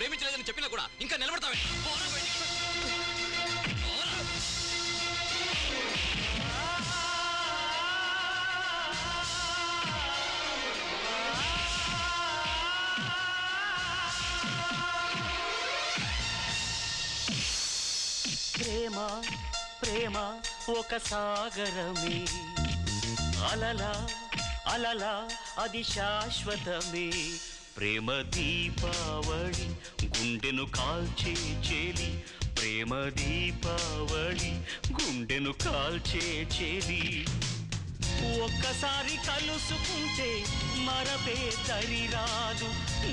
ప్రేమించలేదని చెప్పినా కూడా ఇంకా నిలబడతావే. ప్రేమ ప్రేమ ఒక సాగరమే. అలల అలల అది శాశ్వతమే. ప్రేమ దీపావళి గుండెను కాల్చే చేలి ప్రేమ దీపావళి గుండెను కాల్చే చేలి. ఒక్కసారి కలుసుకుంటే మరపే దరి రాదు.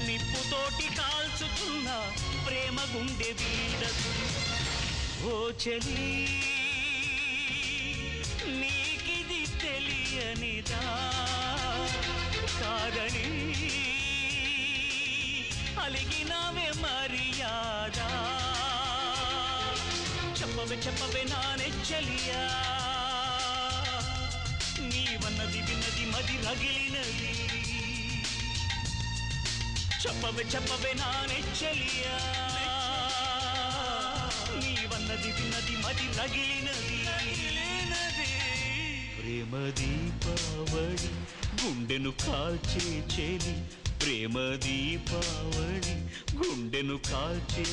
నిప్పుతోటి కాల్చుతున్న ప్రేమ గుండె వీడదు ఓ చెల్లీ. అలిగినవే మర్యాదా. చెప్పవే చెప్పవే నానే చెలియా నీవన్నది విన్నది మది రగిలినది. చెప్పవే చెప్పవే నానే చెలియా నీవన్నది విన్నది మది రగిలినది. ప్రేమ దీపావళి గుండెను కాల్చే చెలి ప్రేమ దీపావళి గుండెను కాల్చే